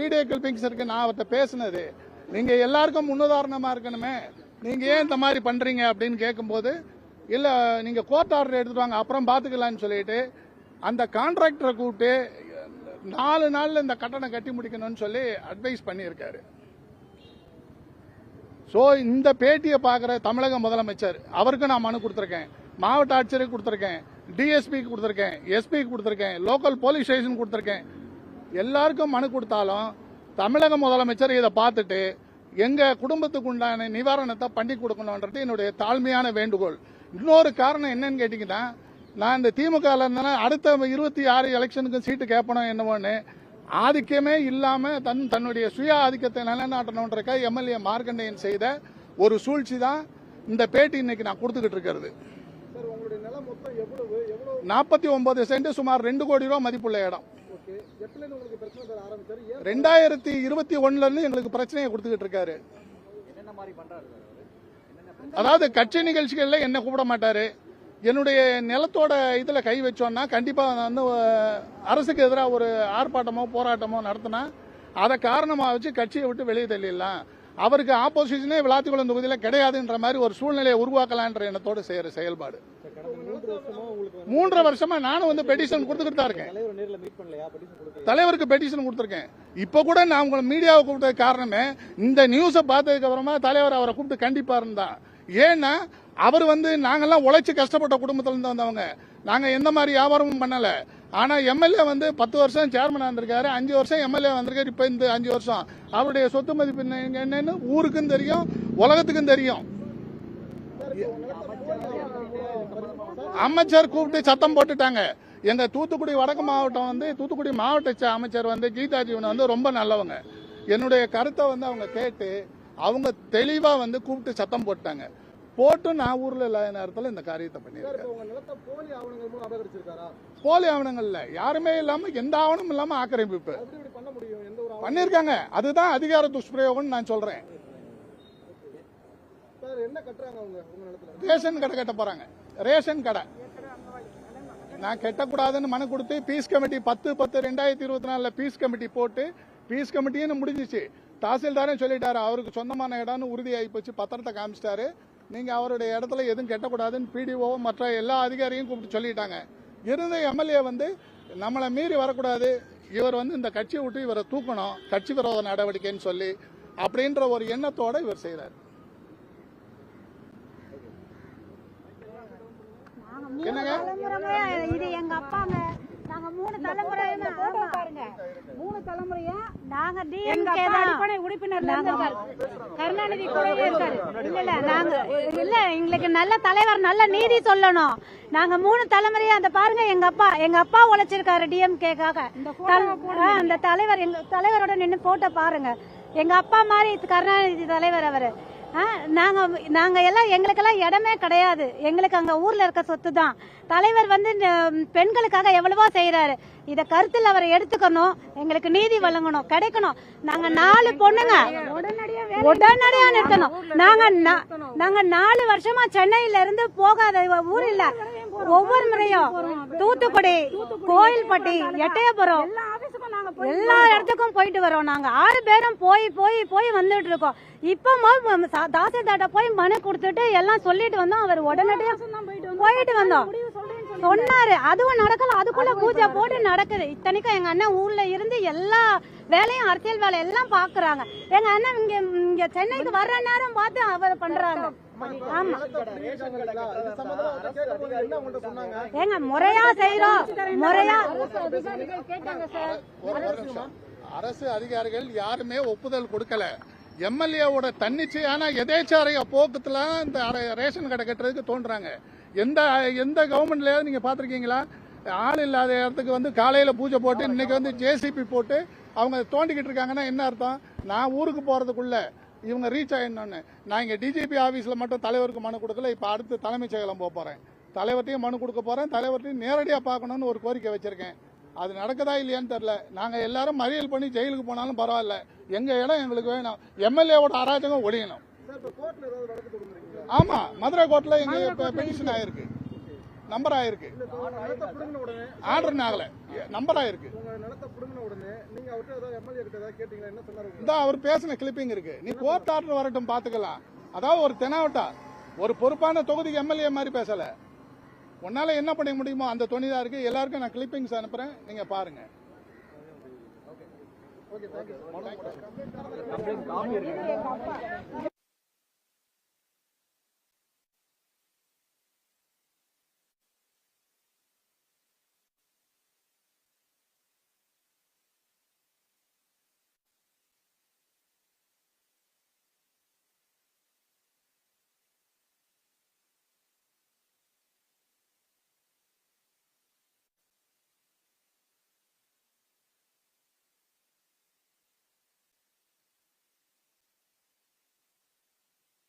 Video clippings இருக்கு நான் அவர்கிட்ட பேசினது. நீங்க எல்லாருக்கும் முன்னுதாரணமா இருக்கணுமே. நீங்க ஏன் இந்த மாதிரி பண்றீங்க அப்படின்னு கேட்கும்போது இல்ல நீங்க கோர்ட் ஆர்டர் எடுத்துட்டு வாங்க அப்புறம் பாத்துக்கலாம்னு சொல்லிட்டு அந்த கான்ட்ராக்டரை கூப்பிட்டு நாலு நாள்ல இந்த கட்டணம் கட்டி முடிக்கணும்னு சொல்லி அட்வைஸ் பண்ணியிருக்காரு. ஸோ இந்த பேட்டியை பார்க்குற தமிழக முதலமைச்சர் அவருக்கு நான் மனு கொடுத்துருக்கேன். மாவட்ட ஆட்சியருக்கு கொடுத்துருக்கேன். டிஎஸ்பிக்கு கொடுத்துருக்கேன். எஸ்பிக்கு கொடுத்துருக்கேன். லோக்கல் போலீஸ் ஸ்டேஷன் கொடுத்துருக்கேன். எல்லாருக்கும் மனு கொடுத்தாலும் தமிழக முதலமைச்சர் இதை பார்த்துட்டு எங்க குடும்பத்துக்கு உண்டான நிவாரணத்தை பண்ணி கொடுக்கணுன்றது என்னுடைய தாழ்மையான வேண்டுகோள். இன்னொரு காரணம் என்னன்னு கேட்டீங்கன்னா நான் இந்த திமுக இருந்தேன்னா அடுத்த இருபத்தி ஆறு எலெக்ஷனுக்கு சீட்டு கேட்பணும் என்னவோன்னு ஆதிக்கமே இல்லாம தன் தன்னுடைய சுய ஆதிக்கத்தை நிலைநாட்டணுன்றக்க எம்எல்ஏ மார்க்கண்டேயன் செய்த ஒரு சூழ்ச்சி தான் இந்த பேட்டி இன்னைக்கு நான் கொடுத்துக்கிட்டு இருக்கிறது. நாற்பத்தி ஒன்பது சென்ட் சுமார் ரெண்டு கோடி ரூபா மதிப்புள்ள இடம். ஓகே எப்பல இருந்து உங்களுக்கு பிரச்சனை தர ஆரம்பிச்சாரு. ஏன் ரெண்டாயிரத்தி இருபத்தி ஒண்ணுல இருந்து எங்களுக்கு பிரச்சனையை கொடுத்துக்கிட்டு இருக்காரு. என்னென்ன மாதிரி பண்றாரு சார் அவரு? அதாவது கட்சி நிகழ்ச்சிகள்ல என்ன கூப்பிட மாட்டாரு. என்னுடைய நிலத்தோட இதுல கை வச்சோம்னா கண்டிப்பா வந்து அரசுக்கு எதிராக ஒரு ஆர்ப்பாட்டமோ போராட்டமோ நடத்தினா அதை காரணமா வச்சு கட்சியை விட்டு வெளியே தள்ளிடலாம். அவருக்கு ஆப்போசிஷனே விளாத்திக்குளம் தொகுதியில் கிடையாதுன்ற மாதிரி ஒரு சூழ்நிலையை உருவாக்கலான்ற எண்ணத்தோடு செய்யற செயல்பாடு. மூன்றரை வருஷமா நானும் வந்து பெட்டிஷன் கொடுத்துக்கிட்டு தான் இருக்கேன். தலைவருக்கு பெட்டிஷன் கொடுத்துருக்கேன். இப்போ கூட நான் உங்களை மீடியாவை கூப்பிட்ட காரணமே இந்த நியூஸை பார்த்ததுக்கு அப்புறமா தலைவர் அவரை கூப்பிட்டு கண்டிப்பாருன்னு தான் ஏன்னா அவர் வந்து நாங்கெல்லாம் உழைச்சி கஷ்டப்பட்ட குடும்பத்துல இருந்து வந்தவங்க. நாங்க எந்த மாதிரி வியாபாரமும் பண்ணல. ஆனா எம்எல்ஏ வந்து பத்து வருஷம் சேர்மனா இருந்திருக்காரு அஞ்சு வருஷம் எம்எல்ஏ வந்திருக்காரு இப்ப இந்த அஞ்சு வருஷம். அவருடைய சொத்து மதிப்பு என்ன- என்னன்னு ஊருக்கும் தெரியும் உலகத்துக்கும் தெரியும். அமைச்சர் கூப்பிட்டு சத்தம் போட்டுட்டாங்க. எங்க தூத்துக்குடி வடக்கு மாவட்டம் வந்து தூத்துக்குடி மாவட்ட ச- அமைச்சர் வந்து கீதா ஜீவன் வந்து ரொம்ப நல்லவங்க. என்னுடைய கருத்தை வந்து அவங்க கேட்டு அவங்க தெளிவா வந்து கூப்பிட்டு சத்தம் போட்டாங்க போட்டு நான் ஊர்ல இல்லாத நேரத்தில் இந்த காரியத்தை பண்ணியிருக்கேன். போலி ஆவணங்கள் ஆவணங்கள்ல யாருமே இல்லாம எந்த ஆவணமும் இல்லாம ஆக்கிரமிப்பு. பண்ணிருக்காங்க அதுதான் அதிகார துஷ்பிரயோகம்னு நான் சொல்றேன். ரேஷன் கடை கட்ட போறாங்க. ரேஷன் கடை. நான் கட்டக்கூடாதுன்னு மனு கொடுத்து பீஸ் கமிட்டி பத்து பத்து ரெண்டாயிரத்தி இருபத்தி நாலுல பீஸ் கமிட்டி போட்டு பீஸ் கமிட்டின்னு முடிஞ்சிச்சு. தாசில்தாரே சொல்லிட்டாரு. அவருக்கு சொந்தமான இடம்னு உறுதியாகி போச்சு. பத்திரத்தை காமிச்சிட்டாரு. நீங்க அவருடைய இடத்துல எதுவும் கெட்டக்கூடாதுன்னு பிடிஓ மற்ற எல்லா அதிகாரியும் கூப்பிட்டு சொல்லிட்டாங்க. இருந்த எம்எல்ஏ வந்து நம்மளை மீறி வரக்கூடாது. இவர் வந்து இந்த கட்சியை விட்டு இவரை தூக்கணும். கட்சி விரோத நடவடிக்கைன்னு சொல்லி அப்படின்ற ஒரு எண்ணத்தோட இவர் செய்கிறார் நாங்க மூணு என்னங்க? தலைமுறையா இது எங்க அப்பாங்க. நாங்க மூணு தலைமுறை பாருங்க. மூணு தலைமுறையா? நாங்க டிஎம்கே அடிப்படை உறுப்பினர் கருணாநிதி கூடவே இருக்காரு இல்ல இல்ல. நாங்க இல்ல எங்களுக்கு நல்ல தலைவர் நல்ல நீதி சொல்லணும். நாங்க மூணு தலைமுறையா அந்த பாருங்க எங்க அப்பா. எங்க அப்பா உழைச்சிருக்காரு டிஎம்கேக்காக அந்த தலைவர் எங்க தலைவரோட நின்னு போட்டோ பாருங்க. எங்க அப்பா மாதிரி கருணாநிதி தலைவர் அவரு. நாங்கள் நாங்க நாங்க எல்லாம் எங்களுக்கெல்லாம் இடமே கிடையாது. எங்களுக்கு அங்க ஊர்ல இருக்க சொத்து தான் தலைவர் வந்து பெண்களுக்காக எவ்வளவோ செய்யறாரு இத கருத்தில் அவரை எடுத்துக்கணும். எங்களுக்கு நீதி வழங்கணும் கிடைக்கணும். நாங்க நாலு பொண்ணுங்க. உடனடியா நிறுத்தணும். நாங்க நா- நாங்க நாலு வருஷமா சென்னையில இருந்து போகாத ஊர் இல்ல. ஒவ்வொரு முறையும் தூத்துக்குடி கோயில்பட்டி எட்டயபுரம் எல்லா இடத்துக்கும் போயிட்டு வரோம் நாங்க. ஆறு பேரும் போய் போய் போய் வந்துட்டு இருக்கோம். இப்போ தாசில்தார்ட்ட போய் மனு கொடுத்துட்டு எல்லாம் சொல்லிட்டு வந்தோம். அவர் உடனடியா போயிட்டு வந்தோம். சொன்னாரு. அதுவும் நடக்கல. அதுக்குள்ள பூஜை போட்டு நடக்குது. இத்தனைக்கும் எங்க அண்ணன் ஊர்ல இருந்து எல்லா வேலையும் அரசியல் வேலை எல்லாம் பாக்குறாங்க. எங்க அண்ணன் இங்க இங்க சென்னைக்கு வர்ற நேரம் பார்த்து அவர் பண்றாங்க. ஏங்க முறையா செய்யறோம் முறையா. அரசு அதிகாரிகள் யாருமே ஒப்புதல் கொடுக்கல. எம்எல்ஏவோட தன்னிச்சையான எதேச்சாரிய போக்கத்துல இந்த ரேஷன் கடை கட்டுறதுக்கு தோன்றாங்க. எந்த எந்த கவர்மெண்ட்லையாவது நீங்கள் பார்த்துருக்கீங்களா? ஆள் இல்லாத இடத்துக்கு வந்து காலையில் பூஜை போட்டு இன்னைக்கு வந்து ஜேசிபி போட்டு அவங்க தோண்டிக்கிட்டு இருக்காங்கன்னா என்ன அர்த்தம்? நான் ஊருக்கு போகிறதுக்குள்ளே இவங்க ரீச் ஆயிடணும்னு. நான் இங்கே டிஜிபி ஆஃபீஸில் மட்டும் தலைவருக்கு மனு கொடுக்கல இப்போ அடுத்து தலைமைச் செயலம் போக போறேன். மனு கொடுக்க போகிறேன் தலைவர்கிட்டையும் நேரடியாக பார்க்கணும்னு ஒரு கோரிக்கை வச்சுருக்கேன். அது நடக்குதா இல்லையான்னு தெரில நாங்கள் எல்லாரும் மறியல் பண்ணி ஜெயிலுக்கு போனாலும் பரவாயில்ல. எங்கள் இடம் எங்களுக்கு வேணும். எம்எல்ஏவோட அராஜகம் ஒழியணும். ஆமா மதுரை கோர்ட்ல எங்க பெட்டிஷன் ஆயிருக்கு. நம்பர் ஆயிருக்கு. ஆர்டர் ஆகல நம்பர் ஆயிருக்கு. உங்க நிலத்தை புடுங்கின உடனே நீங்க அவர்கிட்ட ஏதாவது எம்எல்ஏ கிட்ட ஏதாவது கேட்டீங்களா? என்ன சொன்னாரு உங்களுக்கு? இந்த அவர் பேசின கிளிப்பிங் இருக்கு. நீ கோர்ட் ஆர்டர் வரட்டும் பாத்துக்கலாம். அதாவது ஒரு தெனாவட்டா ஒரு பொறுப்பான தொகுதிக்கு எம்எல்ஏ மாதிரி பேசல. உன்னால என்ன பண்ண முடியுமோ அந்த துணி தான் இருக்கு. எல்லாருக்கும் நான் கிளிப்பிங்ஸ் அனுப்புறேன். நீங்க பாருங்க. Okay thank you